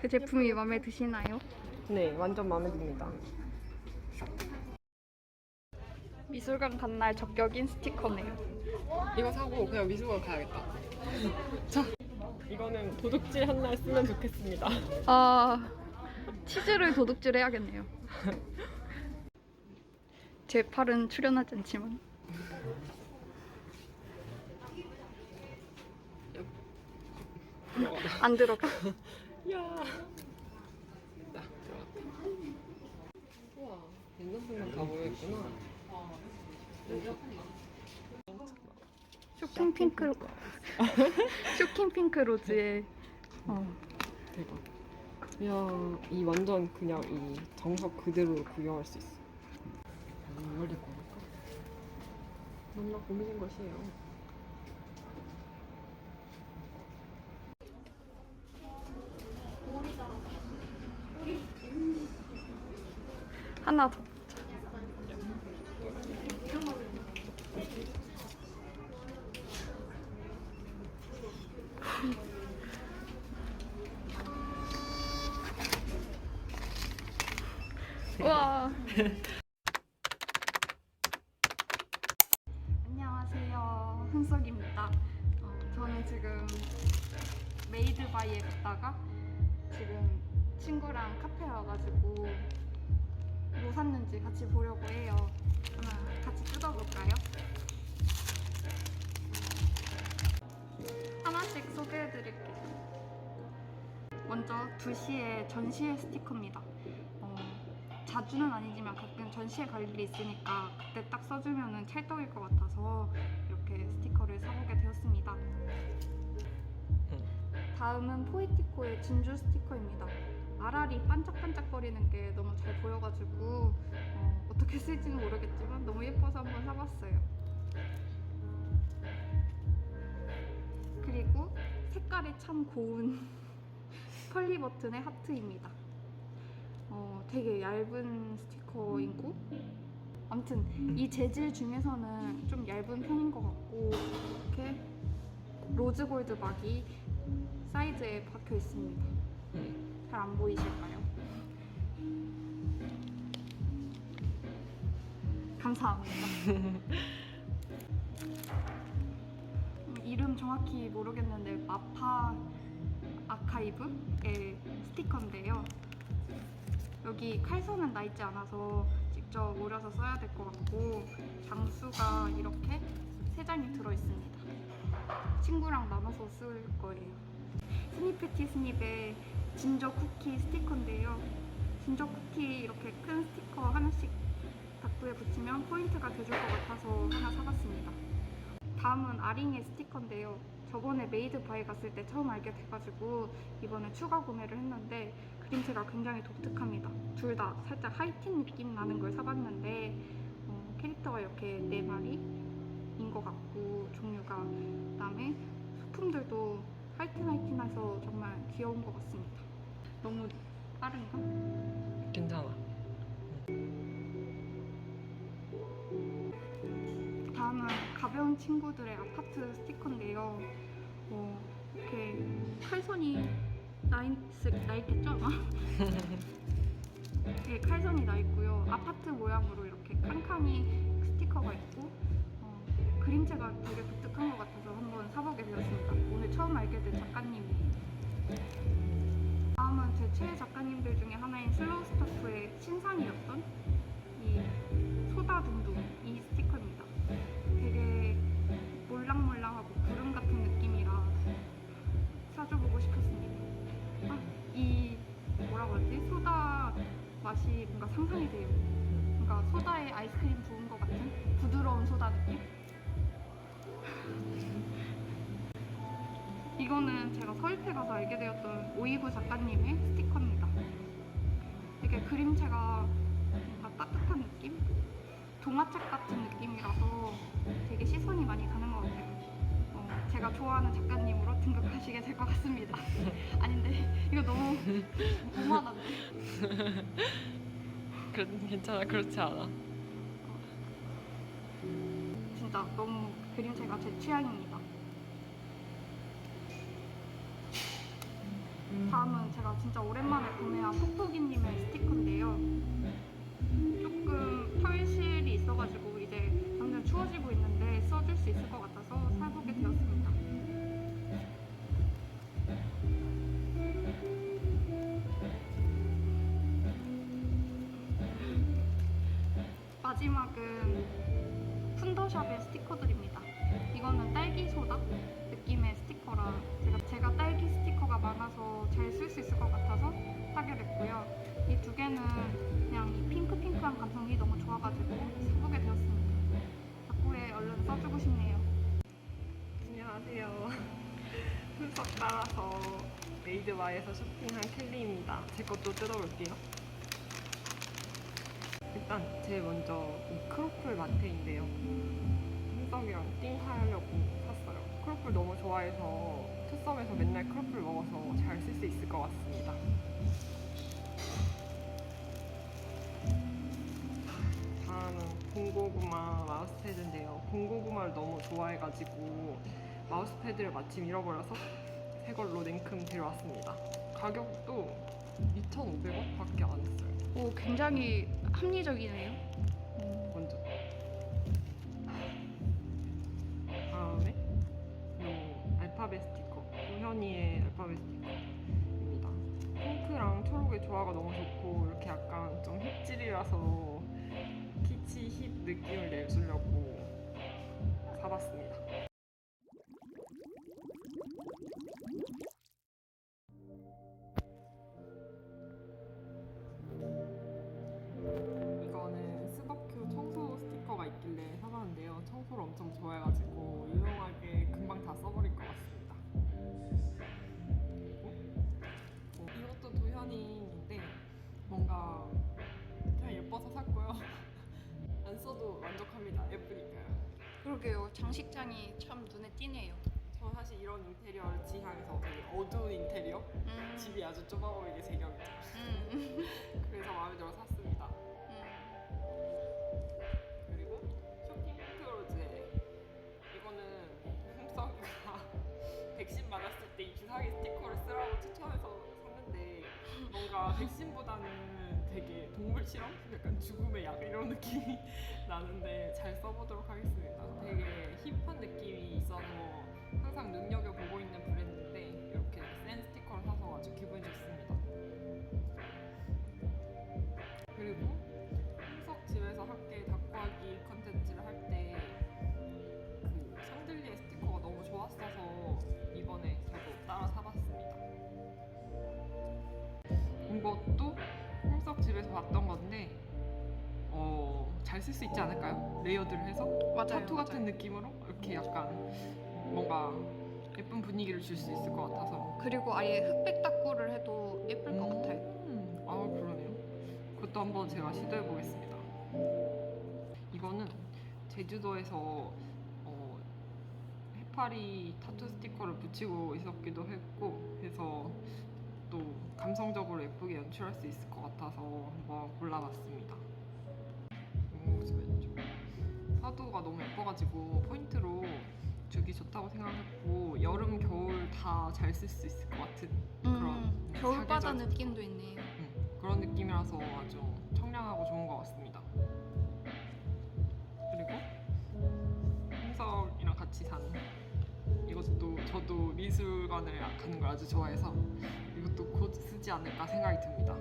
그 제품이 마음에 드시나요? 네, 완전 마음에 듭니다. 미술관 간 날 적격인 스티커네요. 이거 사고 그냥 미술관 가야겠다. 자, 이거는 도둑질 한 날 쓰면 좋겠습니다. 아 치즈를 도둑질 해야겠네요. 제 팔은 출연하지 않지만 안 들어가. 야. 나 들어갔다. 우와, 생각 다 모여있구나. 쇼킹 핑크 쇼킹 핑크 로즈의 어, 대박. 이야, 이 완전 그냥 이 정석 그대로 구경할 수 있어. 음, 이걸 올까? 너무나 고민인 것이에요. 하나 더. 와. 안녕하세요. 흥석입니다. 어, 저는 지금 메이드 바이에 갔다가 지금 친구랑 카페 와가지고 뭐 샀는지 같이 보려고 해요. 하나 같이 뜯어볼까요? 하나씩 소개해드릴게요. 먼저 2시에 전시회 스티커입니다. 어, 자주는 아니지만 가끔 전시회 갈 일이 있으니까 그때 딱 써주면 찰떡일 것 같아서 이렇게 스티커를 사보게 되었습니다. 다음은 포이티코의 진주 스티커입니다. 알알이 반짝반짝거리는 게 너무 잘 보여가지고 어, 어떻게 쓸지는 모르겠지만 너무 예뻐서 한번 사봤어요. 그리고 색깔이 참 고운 펄리 버튼의 하트입니다. 어, 되게 얇은 스티커이고 아무튼 이 재질 중에서는 좀 얇은 편인 것 같고 이렇게 로즈 골드 막이 사이드에 박혀 있습니다. 잘 안 보이실까요? 감사합니다. 음, 이름 정확히 모르겠는데 마파 아카이브의 스티커인데요. 여기 칼선은 나 있지 않아서 직접 오려서 써야 될 것 같고 장수가 이렇게 세 장이 들어 있습니다. 친구랑 나눠서 쓸 거예요. 스니패티 스닙의 진저 쿠키 스티커인데요. 진저 쿠키 이렇게 큰 스티커 하나씩 닥부에 붙이면 포인트가 돼줄 것 같아서 하나 사봤습니다. 다음은 아링의 스티커인데요. 저번에 메이드 바이 갔을 때 처음 알게 돼가지고 이번에 추가 구매를 했는데 그림체가 굉장히 독특합니다. 둘 다 살짝 하이틴 느낌 나는 걸 사봤는데 어, 캐릭터가 이렇게 네 마리인 것 같고 종류가 그다음에 소품들도 하이틴해서 정말 귀여운 것 같습니다. 너무 빠른가? 괜찮아. 다음은 가벼운 친구들의 아파트 스티커인데요. 어, 이렇게 칼선이 나, 있, 나 있겠죠 아마? 네, 칼선이 나 있고요. 아파트 모양으로 이렇게 칸칸이 스티커가 있고 어, 그림체가 되게 독특한 것 같아서 한번 사보게 되었습니다. 오늘 처음 알게 된 작가님이에요. 다음은 제 최애 작가님들 중에 하나인 슬로우 스타프의 신상이었던 이 소다둥둥 이 스티커입니다. 되게 몰랑몰랑하고 구름 같은 느낌이라 사줘보고 싶었습니다. 아, 이 뭐라고 하지? 소다 맛이 뭔가 상상이 돼요. 뭔가 소다에 아이스크림 부은 것 같은 부드러운 소다 느낌? 이거는 제가 서울대 가서 알게 되었던 오이구 작가님의 스티커입니다. 되게 그림체가 뭔가 따뜻한 느낌? 동화책 같은 느낌이라서 되게 시선이 많이 가는 것 같아요. 어, 제가 좋아하는 작가님으로 등극하시게 될 것 같습니다. 아닌데 이거 너무 오만한데. 그, 괜찮아, 그렇지 않아. 진짜 너무 그림체가 제 취향입니다. 다음은 제가 진짜 오랜만에 구매한 톡톡이님의 스티커인데요. 조금 털실이 있어가지고 이제 점점 추워지고 있는데 써줄 수 있을 것 같아서 사보게 되었습니다. 마지막은 푼더샵의 스티커들입니다. 이거는 딸기 소다 느낌의 스티커 라 제가 딸기 스티커가 많아서 잘 쓸 수 있을 것 같아서 사게 됐고요. 이 두 개는 그냥 이 핑크핑크한 감성이 너무 좋아가지고 사보게 되었습니다. 덕후에 얼른 써주고 싶네요. 안녕하세요. 분석 따라서 메이드바에서 쇼핑한 켈리입니다. 제 것도 뜯어볼게요. 일단 제일 먼저 이 크로플 마테인데요. 분석이랑 띵 하려고 샀어요. 크로플 너무 좋아해서 투썸에서 맨날 크로플 먹어서 잘 쓸 수 있을 것 같습니다. 다음은 공고구마 마우스패드인데요. 공고구마를 너무 좋아해가지고 마우스패드를 마침 잃어버려서 새 걸로 냉큼 데려왔습니다. 가격도 2,500원 밖에 안 했어요. 오 굉장히 합리적이네요. 초록의 조화가 너무 좋고 이렇게 약간 좀 힙질이라서 키치 힙 느낌을 내주려고 사봤습니다. 장식장이 참 눈에 띄네요. 저 사실 이런 인테리어를 지향해서 되게 어두운 인테리어? 음, 집이 아주 좁아 보이게 제격이죠. 음, 그래서 마음에 들어 샀습니다. 음. 그리고 쇼핑 크로제 이거는 흠석이가 백신 맞았을 때 이 주사기 스티커를 쓰라고 추천해서 샀는데 뭔가 백신보다는 되게 동물 실험? 약간 죽음의 약 이런 느낌이 나는데 잘 써보도록 하겠습니다. 되게 힙한 느낌이 있어서 항상 눈여겨보고 있는 브랜드인데 이렇게 센 스티커를 사서 아주 기분이 좋습니다. 그리고 홈석 집에서 함께 닭구하기 컨텐츠를 할 때 그 샹들리에 스티커가 너무 좋았어서 이번에 저도 따라 사봤습니다. 이것 도 홈석 집에서 봤던 건데 어, 잘 쓸 수 있지 않을까요? 레이어드를 해서 맞아요. 타투 같은 맞아요. 느낌으로 이렇게 약간 뭔가 예쁜 분위기를 줄 수 있을 것 같아서 그리고 아예 흑백 닦구를 해도 예쁠 것 같아요. 음, 아 그러네요. 그것도 한번 제가 시도해 보겠습니다. 이거는 제주도에서 어, 해파리 타투 스티커를 붙이고 있었기도 했고 해서 또 감성적으로 연출할 수 있을 것 같아서 한번 골라봤습니다. 사도가 너무 예뻐가지고 포인트로 주기 좋다고 생각했고 여름 겨울 다 잘 쓸 수 있을 것 같은 그런 음, 겨울바다 사계절 느낌도 있네요. 음, 그런 느낌이라서 아주 청량하고 좋은 것 같습니다. 그리고 홍석이랑 같이 산 이것도 저도 미술관을 가는 걸 아주 좋아해서 이것도 곧 쓰지 않을까 생각이 듭니다.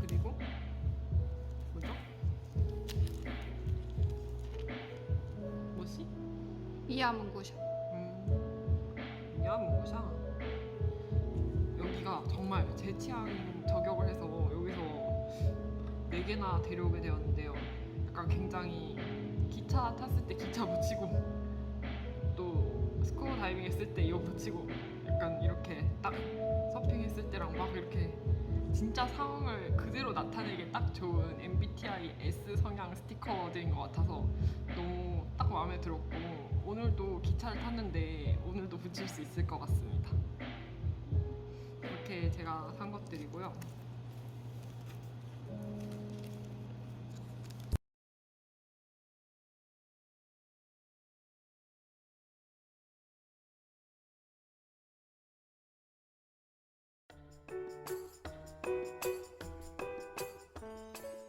그리고 뭐죠? 뭐지? 이하문구샵. 음, 야무샤 여기가 정말 제 취향 저격을 해서 여기서 네 개나 데려오게 되었는데요. 약간 굉장히 기차 탔을 때 기차 붙이고 또 스쿠버 다이빙 했을 때 이거 붙이고 약간 이렇게 딱 서핑했을 때랑 막 이렇게 진짜 상황을 그대로 나타내기 딱 좋은 MBTI S 성향 스티커들인 것 같아서 너무 딱 마음에 들었고 오늘도 기차를 탔는데 오늘도 붙일 수 있을 것 같습니다. 이렇게 제가 산 것들이고요.